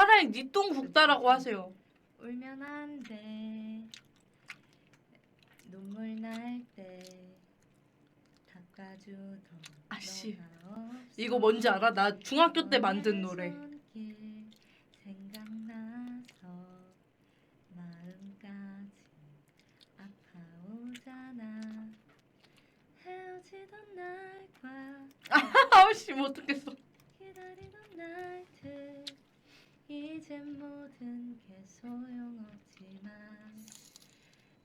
차라리 니똥 국다라고 하세요. 울면 안 돼. 눈물 날 때 닦아주던 아씨, 너가 없어. 이거 뭔지 알아? 나 중학교 때 만든 노래. 손길 생각나서 마음까지 아파오잖아 헤어지던 날과 아우씨 못듣겠어. 기다리던 날들 소용없지만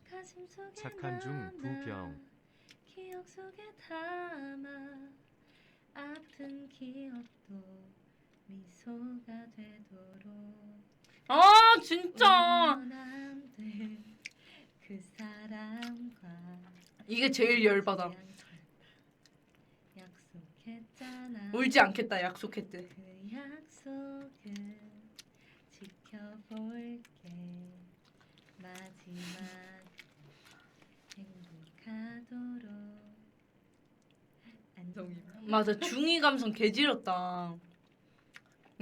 가슴 속에 착한 중 부경. 기억 속에 담아 아픈 기억도 미소가 되도록 아 진짜. 그 사람과 이게 제일 열받아. 울지 않겠다. 약속했잖아 울지 않겠다 약속했대. 그 약속을 지켜볼게 마지막 행복하도록 안녕 맞아 중2 감성 개지렸다.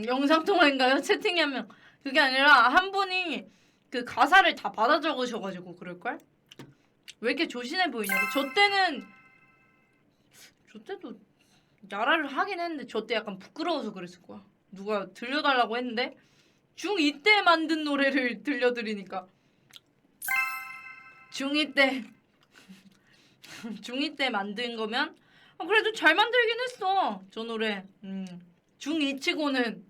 영상 통화인가요? 채팅하면 그게 아니라 한 분이 그 가사를 다 받아 적으셔가지고 그럴걸? 왜 이렇게 조신해 보이냐고. 저 때는 저 때도 야라를 하긴 했는데 저 때 약간 부끄러워서 그랬을 거야. 누가 들려달라고 했는데 중2 때 만든 노래를 들려드리니까 중2 때 중2 때 만든 거면 아, 그래도 잘 만들긴 했어 저 노래 음. 중2 치고는